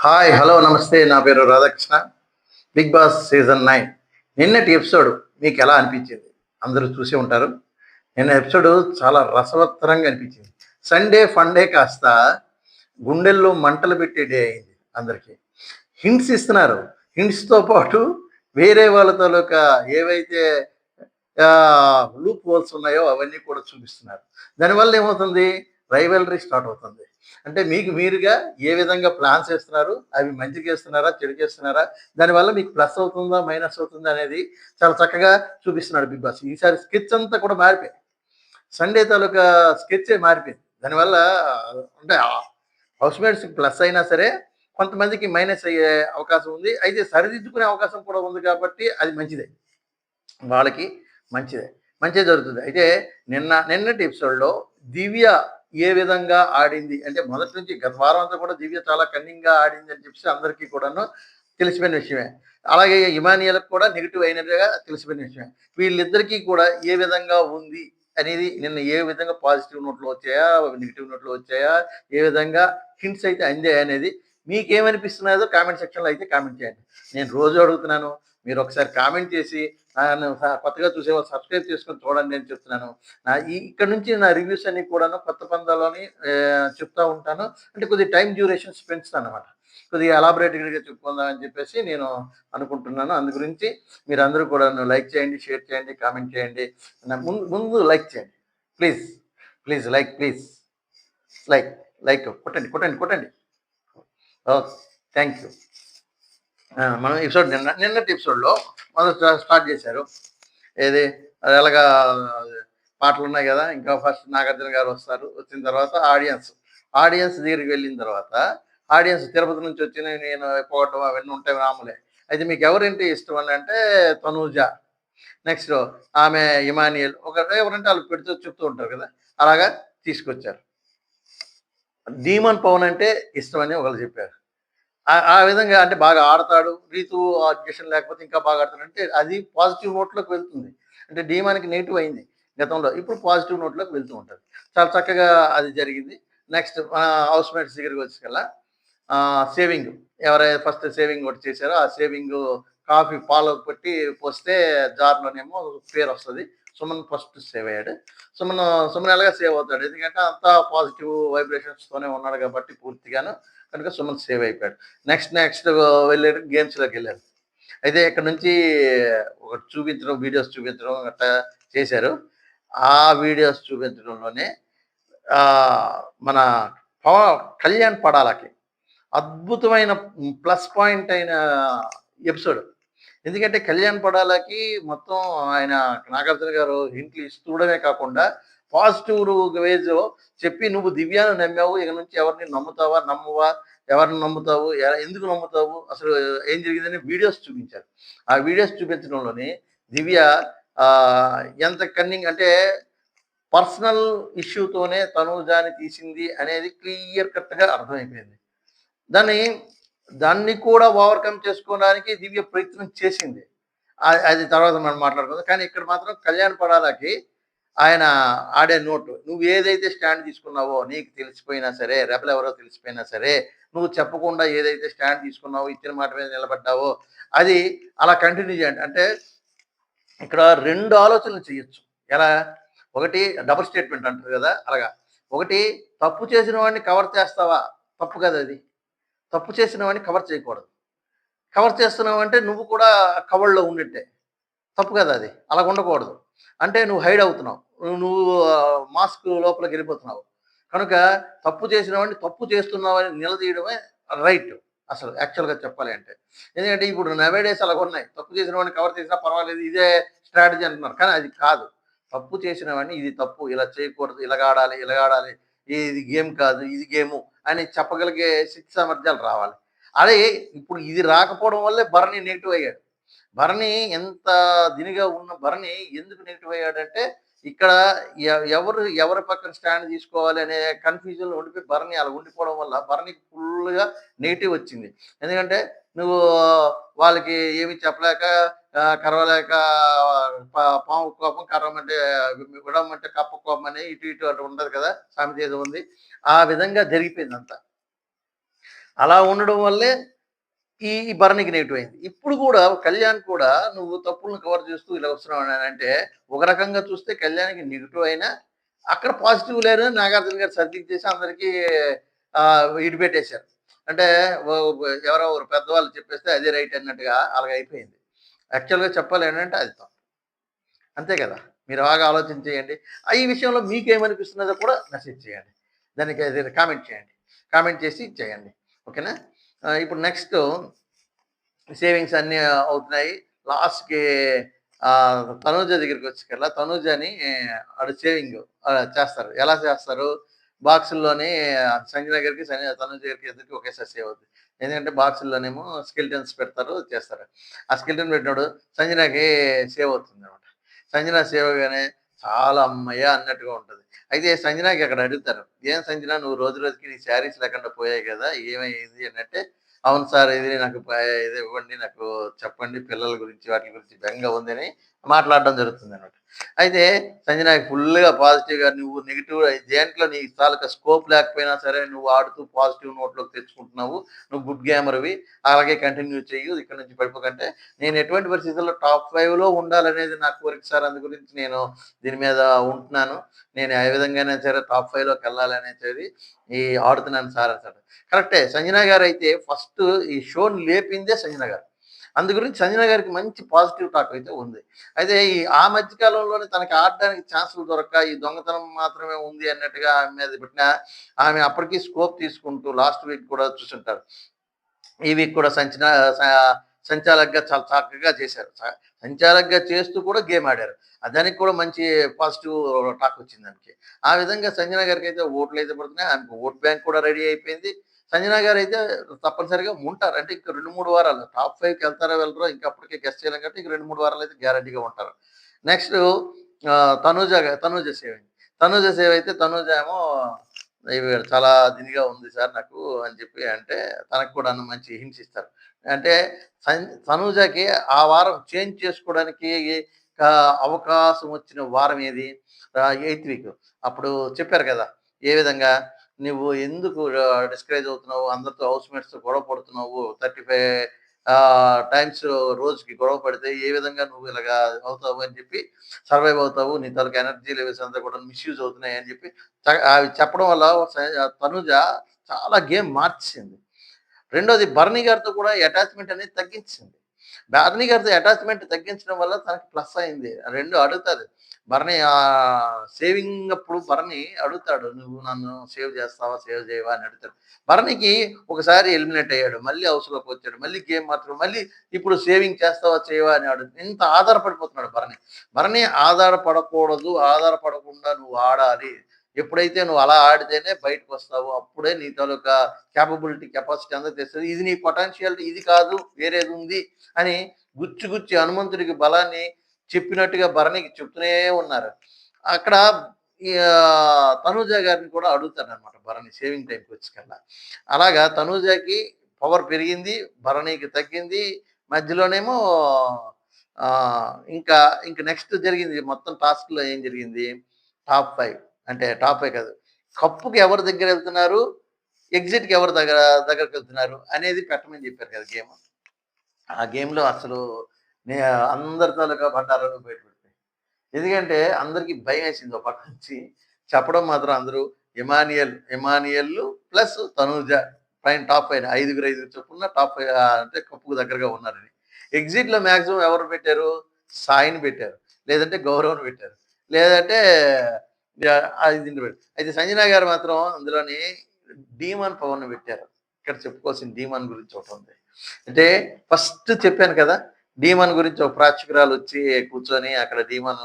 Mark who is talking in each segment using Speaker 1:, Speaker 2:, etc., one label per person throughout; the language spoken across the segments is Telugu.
Speaker 1: హాయ్ హలో నమస్తే. నా పేరు Radhakrishna. Bigg Boss season nine. నిన్నటి ఎపిసోడ్ మీకు ఎలా అనిపించింది? అందరూ చూసి ఉంటారు. నిన్న ఎపిసోడ్ చాలా రసవత్తరంగా అనిపించింది. సండే ఫండే కాస్త గుండెల్లో మంటలు పెట్టే డే అయింది అందరికీ. హింట్స్ ఇస్తున్నారు. హింట్స్తో పాటు వేరే వాళ్ళ తాలూకా ఏవైతే లూప్ హోల్స్ ఉన్నాయో అవన్నీ కూడా చూపిస్తున్నారు. దానివల్ల ఏమవుతుంది? రైవలరీ స్టార్ట్ అవుతుంది. అంటే మీకు మీరుగా ఏ విధంగా ప్లాన్స్ చేస్తున్నారు అవి మంచిగా వేస్తున్నారా చెడు చేస్తున్నారా దానివల్ల మీకు ప్లస్ అవుతుందా మైనస్ అవుతుందా అనేది చాలా చక్కగా చూపిస్తున్నాడు బిగ్ బాస్. ఈసారి స్కెచ్ అంతా కూడా మారిపోయింది. సండే తాలూకా స్కెచే మారిపోయింది. దానివల్ల అంటే హౌస్ మేట్స్ ప్లస్ అయినా సరే కొంతమందికి మైనస్ అయ్యే అవకాశం ఉంది. అయితే సరిదిద్దుకునే అవకాశం కూడా ఉంది కాబట్టి అది మంచిదే. వాళ్ళకి మంచిదే. మంచిదే జరుగుతుంది. అయితే నిన్న నిన్నటి ఎపిసోడ్లో దివ్య ఏ విధంగా ఆడింది అంటే మొదటి నుంచి గత వారం అంతా కూడా దివ్య చాలా కన్నింగ్గా ఆడింది అని చెప్పి అందరికీ కూడాను తెలిసిపోయిన విషయమే. అలాగే ఇమానియలకు కూడా నెగిటివ్ అయినట్టుగా తెలిసిపోయిన విషయమే. వీళ్ళిద్దరికీ కూడా ఏ విధంగా ఉంది అనేది నిన్న ఏ విధంగా పాజిటివ్ నోట్లు వచ్చాయా నెగిటివ్ నోట్లు వచ్చాయా ఏ విధంగా హింట్స్ అయితే అందాయి అనేది మీకేమనిపిస్తున్నదో కామెంట్ సెక్షన్లో అయితే కామెంట్ చేయండి. నేను రోజు అడుగుతున్నాను. మీరు ఒకసారి కామెంట్ చేసి కొత్తగా చూసేవాళ్ళు సబ్స్క్రైబ్ చేసుకొని చూడండి అని చెప్తున్నాను. నా ఈ ఇక్కడ నుంచి నా రివ్యూస్ అన్ని కూడాను కొత్త పందాలోని చెప్తా ఉంటాను. అంటే కొద్దిగా టైం డ్యూరేషన్స్ పెంచుతాను అనమాట కొద్దిగా ఎలాబరేటెడ్గా చెప్పుకుందామని చెప్పేసి నేను అనుకుంటున్నాను. అందు గురించి మీరు అందరూ కూడా లైక్ చేయండి షేర్ చేయండి కామెంట్ చేయండి. నా ముందు ముందు లైక్ చేయండి. Please please like please like like కొట్టండి కొట్టండి కొట్టండి. ఓకే థ్యాంక్ యూ మనం ఎపిసోడ్ నిన్న నిన్నటి ఎపిసోడ్లో మొదట స్టార్ట్ చేశారు. ఏది? అది ఎలాగా పాటలు ఉన్నాయి కదా ఇంకా ఫస్ట్ నాగార్జున గారు వస్తారు వచ్చిన తర్వాత ఆడియన్స్ ఆడియన్స్ దగ్గరికి వెళ్ళిన తర్వాత ఆడియన్స్ తిరుపతి నుంచి వచ్చిన నేను పోవటం అవన్నీ ఉంటాయి రాములే అయితే మీకు ఎవరింటి ఇష్టం అని అంటే తనూజ. నెక్స్ట్ ఆమె ఇమానియల్. ఒక ఎవరంటే వాళ్ళు పెడుతూ చెప్తూ ఉంటారు కదా అలాగా తీసుకొచ్చారు. డీమన్ పవన్ అంటే ఇష్టమని ఒకళ్ళు చెప్పారు. ఆ- విధంగా అంటే బాగా ఆడతాడు రీతు అడ్జషన్ లేకపోతే ఇంకా బాగా ఆడతాడు. అంటే అది పాజిటివ్ నోట్లోకి వెళ్తుంది. అంటే డీమానికి నెగిటివ్ అయింది గతంలో ఇప్పుడు పాజిటివ్ నోట్లోకి వెళ్తూ ఉంటుంది చాలా చక్కగా అది జరిగింది. నెక్స్ట్ హౌస్ మేట్స్ దగ్గరికి వచ్చేకల్లా సేవింగ్ ఎవరైతే ఫస్ట్ సేవింగ్ ఒకటి చేశారో ఆ సేవింగ్ కాఫీ పాలు పెట్టి పోస్తే జార్లోనేమో పేరు వస్తుంది. సుమన్ ఫస్ట్ సేవ్ అయ్యాడు. సుమన్ సుమన్ ఎలాగా సేవ్ అవుతాడు. ఎందుకంటే అంతా పాజిటివ్ వైబ్రేషన్స్తోనే ఉన్నాడు కాబట్టి పూర్తిగాను. కనుక సుమన్ సేవ్ అయిపోయాడు. నెక్స్ట్ నెక్స్ట్ వెళ్ళాడు గేమ్స్లోకి వెళ్ళారు అయితే ఇక్కడ నుంచి ఒక చూపించడం వీడియోస్ చూపించడం అట్లా చేశారు. ఆ వీడియోస్ చూపించడంలోనే మన పవన్ కళ్యాణ్ పడాలకి అద్భుతమైన ప్లస్ పాయింట్ అయిన ఎపిసోడ్. ఎందుకంటే కళ్యాణ్ పడాలకి మొత్తం ఆయన నాగార్జున గారు హింట్లు ఇస్తూడమే కాకుండా పాజిటివ్ వేజ్ చెప్పి నువ్వు దివ్యాన్ని నమ్మావు ఇక నుంచి ఎవరిని నమ్ముతావా నమ్మవా ఎవరిని నమ్ముతావు ఎందుకు నమ్ముతావు? అసలు ఏం జరిగిందని వీడియోస్ చూపించారు. ఆ వీడియోస్ చూపించడంలోనే దివ్య ఎంత కన్నింగ్ అంటే పర్సనల్ ఇష్యూతోనే తనుజాని తీసింది అనేది క్లియర్ కట్గా అర్థమైపోయింది. దాన్ని దాన్ని కూడా ఓవర్కమ్ చేసుకోవడానికి దివ్య ప్రయత్నం చేసింది. అది తర్వాత మనం మాట్లాడుకుందాం. కానీ ఇక్కడ మాత్రం కళ్యాణ్ పడాలకి ఆయన ఆడే నోటు నువ్వు ఏదైతే స్టాండ్ తీసుకున్నావో నీకు తెలిసిపోయినా సరే రెబల్ ఎవరో తెలిసిపోయినా సరే నువ్వు చెప్పకుండా ఏదైతే స్టాండ్ తీసుకున్నావో ఇచ్చిన మాట మీద నిలబడ్డావో అది అలా కంటిన్యూ చేయండి. అంటే ఇక్కడ రెండు ఆలోచనలు చేయొచ్చు. ఎలా? ఒకటి డబుల్ స్టేట్మెంట్ అంటారు కదా అలాగా. ఒకటి తప్పు చేసిన వాడిని కవర్ చేస్తావా? తప్పు కదా అది. తప్పు చేసిన వాడిని కవర్ చేయకూడదు. కవర్ చేస్తున్నావు అంటే నువ్వు కూడా కవర్లో ఉన్నట్టే తప్పు కదా అది. అలా ఉండకూడదు అంటే నువ్వు హైడ్ అవుతున్నావు. నువ్వు- నువ్వు మాస్క్ లోపలికి వెళ్ళిపోతున్నావు. కనుక తప్పు చేసిన వాడిని తప్పు చేస్తున్నావని నిలదీయడమే రైట్ అసలు యాక్చువల్గా చెప్పాలి అంటే. ఎందుకంటే ఇప్పుడు నవేడేస్ అలాగ ఉన్నాయి. తప్పు చేసిన వాడిని కవర్ చేసినా పర్వాలేదు ఇదే స్ట్రాటజీ అంటున్నారు. కానీ అది కాదు. తప్పు చేసిన వాడిని ఇది తప్పు ఇలా చేయకూడదు ఇలాగాడాలి ఆడాలి ఆడాలి ఇది గేమ్ కాదు ఇది గేము అని చెప్పగలిగే శక్తి సామర్థ్యాలు రావాలి. అదే ఇప్పుడు ఇది రాకపోవడం వల్లే భరణి నెగిటివ్ అయ్యాడు. భరణి ఎంత దినిగా ఉన్న భరణి ఎందుకు నెగిటివ్ అయ్యాడంటే ఇక్కడ ఎవరు ఎవరి పక్కన స్టాండ్ తీసుకోవాలి అనే కన్ఫ్యూజన్లో ఉండిపోయి భరణి అలా ఉండిపోవడం వల్ల భరణి ఫుల్గా నెగిటివ్ వచ్చింది. ఎందుకంటే నువ్వు వాళ్ళకి ఏమి చెప్పలేక కరవలేక పా- పాము కోపం కర్రమంటే విడమంటే కప్ప కోపం అని ఇటు ఇటు అటు ఉండదు కదా సామెత ఉంది. ఆ విధంగా జరిగిపోయింది అంతా అలా ఉండడం వల్లే ఈ ఈ భరణికి నెగిటివ్ అయింది. ఇప్పుడు కూడా కళ్యాణ్ కూడా నువ్వు తప్పులను కవర్ చేస్తూ ఇలా వస్తున్నావు అని అంటే ఒక రకంగా చూస్తే కళ్యాణ్కి నెగిటివ్ అయినా అక్కడ పాజిటివ్ లేరు నాగార్జున గారు సర్కిల్ చేసి అందరికీ ఇడిపెట్టేశారు. అంటే ఎవరో ఒకరు పెద్దవాళ్ళు చెప్పేస్తే అదే రైట్ అన్నట్టుగా అలాగ అయిపోయింది. యాక్చువల్గా చెప్పాలి ఏంటంటే అది తప్పు. అంతే కదా? మీరు బాగా ఆలోచన చేయండి. ఆ ఈ విషయంలో మీకేమనిపిస్తున్నదో కూడా మెసేజ్ చేయండి. దానికి కామెంట్ చేయండి. కామెంట్ చేసి చేయండి. ఓకేనా? ఇప్పుడు నెక్స్ట్ సేవింగ్స్ అన్నీ అవుతున్నాయి. లాస్ట్కి తనూజ దగ్గరికి వచ్చి కల్లా తనూజని ఆడు సేవింగ్ చేస్తారు. ఎలా చేస్తారు? బాక్సుల్లోని సంజయ్ దగ్గరికి సంజయ్ తనూజ దగ్గరికి ఇద్దరికి ఒకేసారి సేవ్ అవుతుంది ఎందుకంటే బాక్సుల్లోనేమో స్కిల్టన్స్ పెడతారు చేస్తారు. ఆ స్కిల్టన్ పెట్టినప్పుడు సంజనాకి సేవ్ అవుతుంది అనమాట సంజన సేవ్ చాలా అమ్మయ్య అన్నట్టుగా ఉంటుంది. అయితే సంజనాకి అక్కడ అడుగుతారు ఏం సంజన నువ్వు రోజు రోజుకి నీ శారీస్ లేకుండా పోయాయి కదా ఏమైంది? అన్నట్టే అవును సార్ ఇది నాకు ఇది ఇవ్వండి నాకు చెప్పండి పిల్లల గురించి వాటి గురించి బెంగ ఉందని మాట్లాడడం జరుగుతుంది అనమాట అయితే సంజనాకి ఫుల్గా పాజిటివ్గా నువ్వు నెగిటివ్ దేంట్లో నీ తాలూకా స్కోప్ లేకపోయినా సరే నువ్వు ఆడుతూ పాజిటివ్ నోట్లోకి తెచ్చుకుంటున్నావు. నువ్వు గుడ్ గేమర్వి అలాగే కంటిన్యూ చేయు ఇక్కడ నుంచి పడిపోకంటే నేను ఎటువంటి పరిస్థితుల్లో టాప్ ఫైవ్లో ఉండాలనేది నా కోరిక సార్. అందు గురించి నేను దీని మీద ఉంటున్నాను. నేను ఏ విధంగానే సరే టాప్ ఫైవ్లోకి వెళ్ళాలనేది ఈ ఆడుతున్నాను సార్ అంటాడు కరెక్టే. సంజన గారు అయితే ఫస్ట్ ఈ షోని లేపిందే సంజన గారు. అందు గురించి సంజన గారికి మంచి పాజిటివ్ టాక్ అయితే ఉంది. అయితే ఈ ఆ మధ్యకాలంలోనే తనకి ఆడడానికి ఛాన్సులు దొరక్క ఈ దొంగతనం మాత్రమే ఉంది అన్నట్టుగా ఆమె మీద పెట్టిన ఆమె అప్పటికి స్కోప్ తీసుకుంటూ లాస్ట్ వీక్ కూడా చూసుంటారు. ఈ వీక్ కూడా సంచన సంచాలకగా చాలా చక్కగా చేశారు. సంచాలకగా చేస్తూ కూడా గేమ్ ఆడారు. దానికి కూడా మంచి పాజిటివ్ టాక్ వచ్చింది దానికి ఆ విధంగా సంజన గారికి అయితే ఓట్లు అయితే పడుతున్నాయి. ఆమెకు ఓట్ బ్యాంక్ కూడా రెడీ అయిపోయింది. సంజన గారు అయితే తప్పనిసరిగా ఉంటారు. అంటే ఇంకా రెండు మూడు వారాలు. టాప్ ఫైవ్కి వెళ్తారో వెళ్ళరో? ఇంకా అప్పటికే గెస్ట్ చేయలేం కాబట్టి ఇంక రెండు మూడు వారాలు అయితే గ్యారంటీగా ఉంటారు. నెక్స్ట్ తనూజ తనూజ సేవ తనూజ సేవ అయితే తనూజ ఏమో చాలా దినిగా ఉంది సార్ నాకు అని చెప్పి అంటే తనకు కూడా మంచి హింట్స్ ఇస్తారు. అంటే తనూజకి ఆ వారం చేంజ్ చేసుకోవడానికి అవకాశం వచ్చిన వారం ఏది? Eighth week. అప్పుడు చెప్పారు కదా ఏ విధంగా నువ్వు ఎందుకు డిస్కరేజ్ అవుతున్నావు? అందరితో హౌస్ మేట్స్తో గొడవ పడుతున్నావు? థర్టీ ఫైవ్ టైమ్స్ రోజుకి గొడవ పడితే ఏ విధంగా నువ్వు ఇలాగా అవుతావు అని చెప్పి సర్వైవ్ అవుతావు? నీ తాలూకు ఎనర్జీ లెవెల్స్ అంతా కూడా మిస్యూజ్ అవుతున్నాయి అని చెప్పి అవి చెప్పడం వల్ల తనుజ చాలా గేమ్ మార్చింది రెండోది భరణి గారితో కూడా అటాచ్మెంట్ అనేది తగ్గించింది. భరణి గారితో అటాచ్మెంట్ తగ్గించడం వల్ల తనకి ప్లస్ అయింది. రెండు అడుగుతుంది భరణి సేవింగ్ అప్పుడు భరణి అడుగుతాడు నువ్వు నన్ను సేవ్ చేస్తావా? సేవ్ చేయవా? అని అడుగుతాడు. భరణికి ఒకసారి ఎలిమినేట్ అయ్యాడు. మళ్ళీ హౌస్లోకి వచ్చాడు. మళ్ళీ గేమ్ మాత్రం మళ్ళీ ఇప్పుడు సేవింగ్ చేస్తావా? చేయవా? అని అడుగు ఇంత ఆధారపడిపోతున్నాడు భరణి భరణి ఆధారపడకూడదు ఆధారపడకుండా నువ్వు ఆడాలి. ఎప్పుడైతే నువ్వు అలా ఆడితేనే బయటకు వస్తావు అప్పుడే నీ తాలూకా క్యాపబిలిటీ కెపాసిటీ అంతా తెస్తుంది. ఇది నీ పొటెన్షియాలిటీ ఇది కాదు వేరేది ఉంది అని గుచ్చి గుచ్చి హనుమంతుడికి బలాన్ని చెప్పినట్టుగా భరణికి చెప్తూనే ఉన్నారు. అక్కడ తనూజ గారిని కూడా అడుగుతాడు అనమాట భరణి సేవింగ్ టైంకి వచ్చి అలాగా తనూజకి పవర్ పెరిగింది భరణికి తగ్గింది. మధ్యలోనేమో ఇంకా ఇంకా నెక్స్ట్ జరిగింది మొత్తం టాస్క్లో ఏం జరిగింది? టాప్ ఫైవ్ అంటే టాప్ కాదు కప్పుకి ఎవరి దగ్గర వెళ్తున్నారు? ఎగ్జిట్కి ఎవరి దగ్గర దగ్గరకు వెళ్తున్నారు? అనేది పెట్టమని చెప్పారు కదా గేమ్ ఆ గేమ్లో అసలు నే అందరి తాలూకా బండారాలు బయటపెడతాయి ఎందుకంటే అందరికీ భయం వేసింది ఒక నుంచి. చెప్పడం మాత్రం అందరూ ఎమానియల్ ఎమానియల్ ప్లస్ తనూజ పైన టాప్ అయిన ఐదుగురు ఐదుగురు చొప్పున టాప్ అంటే కప్పుకు దగ్గరగా ఉన్నారని. ఎగ్జిట్లో మ్యాక్సిమం ఎవరు పెట్టారు? సాయిని పెట్టారు. లేదంటే గౌరవ్ని పెట్టారు. లేదంటే యా, అది అయితే సంజన గారు మాత్రం అందులోని డీమన్ పవన్ పెట్టారు. ఇక్కడ చెప్పుకోవాల్సిన డీమన్ గురించి ఒకటి ఉంది. అంటే ఫస్ట్ చెప్పాను కదా డీమన్ గురించి ఒక ప్రాక్షకురాలు వచ్చి కూర్చొని అక్కడ డీమన్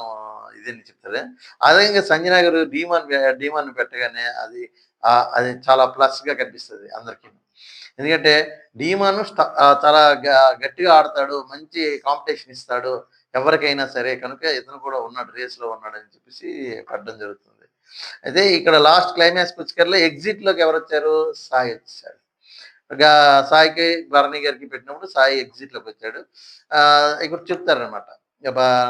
Speaker 1: ఇదని చెప్తారు. అదేవిధంగా ఇంకా సంజన గారు డీమన్ డీమన్ పెట్టగానే అది అది చాలా ప్లస్గా కనిపిస్తుంది అందరికీ. ఎందుకంటే డీమన్ చాలా గట్టిగా ఆడతాడు మంచి కాంపిటీషన్ ఇస్తాడు. ఎవరికైనా సరే కనుక ఇతను కూడా ఉన్నాడు రేస్లో ఉన్నాడు అని చెప్పేసి పడ్డం జరుగుతుంది. అయితే ఇక్కడ లాస్ట్ క్లైమాక్స్ వచ్చేకల్లా ఎగ్జిట్లోకి ఎవరు వచ్చారు సాయి వచ్చాడు. ఇక సాయికి భరణి గారికి పెట్టినప్పుడు సాయి ఎగ్జిట్లోకి వచ్చాడు. ఆ, ఇక్కడ చెప్తారనమాట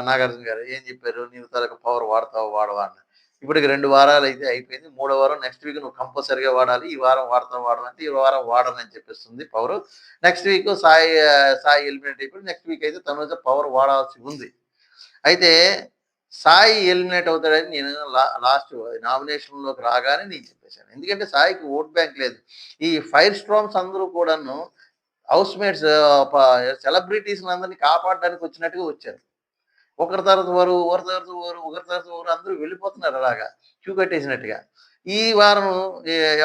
Speaker 1: నాగార్జున గారు ఏం చెప్పారు? నీవు తనకు పవర్ వాడతావు? వాడవా? అని ఇప్పటికి రెండు వారాలు అయితే అయిపోయింది. మూడో వారం నెక్స్ట్ వీక్ నువ్వు కంపల్సరీగా వాడాలి. ఈ వారం వాడతాం వాడమంటే ఈ వారం వాడనని చెప్పేస్తుంది power next week Sai Sai eliminate అయిపోయి నెక్స్ట్ వీక్ అయితే తనుజ పవర్ వాడాల్సి ఉంది. అయితే సాయి ఎలిమినేట్ అవుతాడని నేను లాస్ట్ నామినేషన్లోకి రాగానే నేను చెప్పేశాను. ఎందుకంటే సాయికి ఓట్ బ్యాంక్ లేదు. ఈ ఫైర్ స్ట్రామ్స్ అందరూ కూడాను హౌస్ మేట్స్ సెలబ్రిటీస్ అందరినీ కాపాడడానికి వచ్చినట్టుగా వచ్చారు. ఒకరి తర్వాత వారు ఒకరి తర్వాత వారు ఒకరి తర్వాత వారు అందరూ వెళ్ళిపోతున్నారు అలాగా. క్యూ కట్టేసినట్టుగా. ఈ వారం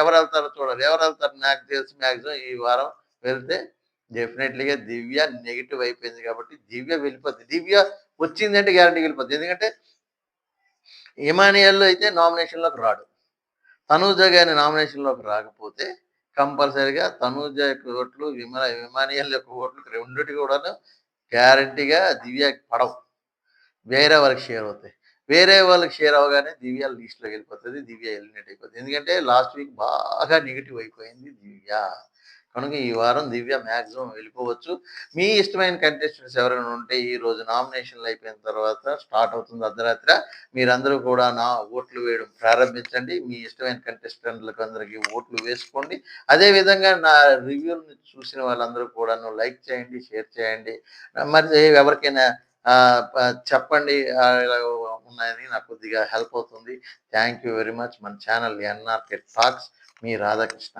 Speaker 1: ఎవరు వెళ్తారో చూడాలి. ఎవరు వెళ్తారు నాకు తెలిసి మ్యాక్సిమం ఈ వారం వెళ్తే డెఫినెట్లీగా దివ్య నెగిటివ్ అయిపోయింది కాబట్టి దివ్య వెళ్ళిపోద్ది. దివ్య వచ్చిందంటే గ్యారంటీ వెళ్ళిపోద్ది. ఎందుకంటే ఇమానియల్ అయితే నామినేషన్లోకి రాడు. తనూజ గారి నామినేషన్లోకి రాకపోతే కంపల్సరిగా తనూజ యొక్క ఓట్లు విమల విమానియల్ యొక్క ఓట్లు రెండుటి కూడాను గ్యారంటీగా దివ్య పడవు. వేరే వాళ్ళకి షేర్ అవుతాయి. వేరే వాళ్ళకి షేర్ అవగానే దివ్య లిస్ట్లోకి వెళ్ళిపోతుంది దివ్య ఎలిమినేట్ అయిపోతుంది. ఎందుకంటే లాస్ట్ వీక్ బాగా నెగిటివ్ అయిపోయింది దివ్య. కనుక ఈ వారం దివ్య మ్యాక్సిమం వెళ్ళిపోవచ్చు. మీ ఇష్టమైన కంటెస్టెంట్స్ ఎవరైనా ఉంటే ఈ రోజు నామినేషన్లు అయిపోయిన తర్వాత స్టార్ట్ అవుతుంది అర్ధరాత్రి. మీరందరూ కూడా నా ఓట్లు వేయడం ప్రారంభించండి. మీ ఇష్టమైన కంటెస్టెంట్లకు అందరికీ ఓట్లు వేసుకోండి. అదే విధంగా నా రివ్యూని చూసిన వాళ్ళందరూ కూడాను లైక్ చేయండి షేర్ చేయండి. మరి ఎవరికైనా చెప్పండి ఆ, ఇలా ఉన్నాయని నాకు కొద్దిగా హెల్ప్ అవుతుంది. Thank you very much. మన ఛానల్ ఎన్ఆర్కే టాక్స్. మీ రాధాకృష్ణ.